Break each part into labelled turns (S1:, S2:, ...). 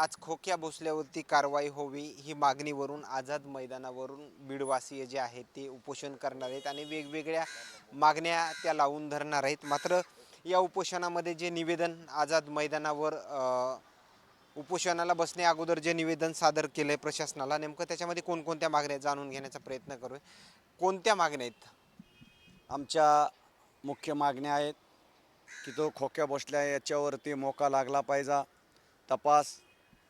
S1: आज खोक्या भोसल्यावरती कारवाई होवी ही मागणीवरून आझाद मैदानावरून बीडवासीय जे आहेत ते उपोषण करणार आहेत आणि वेगवेगळ्या मागण्या त्या लावून धरणार आहेत. मात्र या उपोषणामध्ये जे निवेदन आझाद मैदानावर उपोषणाला बसण्या अगोदर जे निवेदन सादर केलं आहे प्रशासनाला नेमकं त्याच्यामध्ये कोणकोणत्या मागण्या आहेत जाणून घेण्याचा प्रयत्न करू कोणत्या मागण्या आहेत?
S2: आमच्या मुख्य मागण्या आहेत की तो खोक्या बसल्या याच्यावरती मोका लागला पाहिजे तपास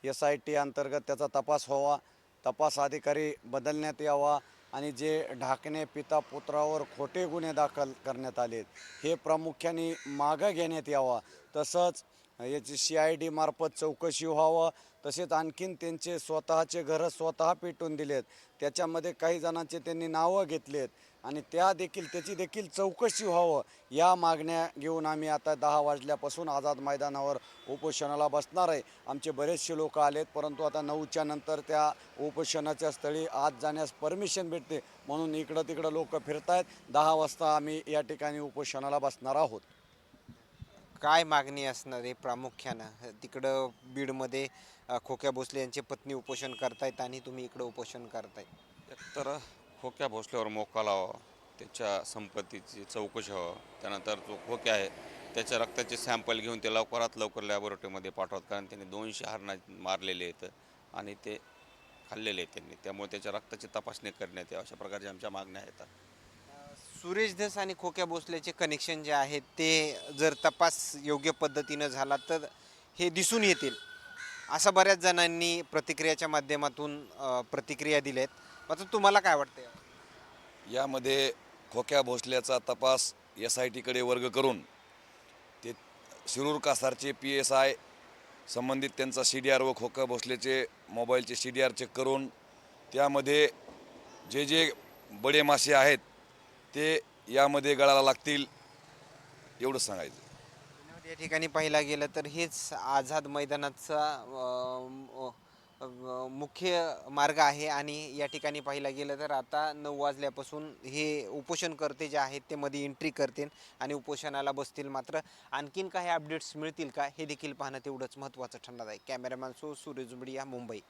S2: एस आय टी अंतर्गत त्याचा तपास व्हावा. तपास अधिकारी बदलण्यात यावा आणि जे ढाकणे पिता पुत्रावर खोटे गुन्हे दाखल करण्यात आलेत हे प्रामुख्याने मागं घेण्यात यावा. तसंच याची सी आय डी मार्फत चौकशी व्हावं. तसेच आणखीन त्यांचे स्वतःचे घरं स्वतः पेटून दिलेत. त्याच्यामध्ये काही जणांचे त्यांनी नावं घेतलेत. आणि त्या देखील त्याची देखील चौकशी व्हावं. या मागण्या घेऊन आम्ही आता दहा वाजल्यापासून आझाद मैदानावर उपोषणाला बसणार आहे. आमचे बरेचसे लोक आलेत परंतु आता नऊच्या नंतर त्या उपोषणाच्या स्थळी आत जाण्यास परमिशन भेटते. म्हणून इकडं तिकडं लोक फिरत आहेत दहा वाजता आम्ही या ठिकाणी उपोषणाला बसणार आहोत.
S1: काय मागणी असणार आहे प्रामुख्यानं? तिकडं बीडमध्ये खोक्या भोसले यांचे पत्नी उपोषण करतायत आणि तुम्ही इकडं उपोषण करताय.
S3: एकतर खोक्या भोसल्यावर मोका लावा त्याच्या संपत्तीची चौकशी व्हावं. त्यानंतर जो खोक्या आहे त्याच्या रक्ताचे सॅम्पल घेऊन ते लवकरात लवकर लॅबोरेटरीमध्ये पाठवत कारण त्यांनी दोनशे हरणा मारलेले आहेत आणि ते खाल्लेले आहेत त्यांनी. त्यामुळे त्याच्या रक्ताची तपासणी करण्यात यावी अशा प्रकारच्या आमच्या मागण्या आहेत.
S1: सुरेश धस आणि खोक्या भोसल्याचे कनेक्शन जे आहे ते जर तपास योग्य पद्धतीनं झाला तर हे दिसून येतील. असं बऱ्याच जणांनी प्रतिक्रियाच्या माध्यमातून प्रतिक्रिया दिल्या आहेत मात्र तुम्हाला काय वाटतं
S4: यामध्ये खोक्या भोसल्याचा तपास एस आय टीकडे वर्ग करून ते शिरूर कासारचे पी एस आय संबंधित त्यांचा सी डी आर व खोक्या भोसलेचे मोबाईलचे सी डी आर चेक करून त्यामध्ये जे जे बडे मासे आहेत ते यामध्ये गळाला लागतील एवढंच सांगायचं.
S1: या ठिकाणी पाहिला गेलं तर हेच आझाद मैदानाचा मुख्य मार्ग आहे. आणि या ठिकाणी पाहिला गेलं तर आता नऊ वाजल्यापासून हे उपोषणकर्ते जे आहेत ते मध्ये एंट्री करतील आणि उपोषणाला बसतील मात्र. आणखीन काही अपडेट्स मिळतील का? हे देखील पाहणं तेवढंच महत्त्वाचं ठरणार आहे. कॅमेरामॅन सो सूर्य जुंबडिया मुंबई.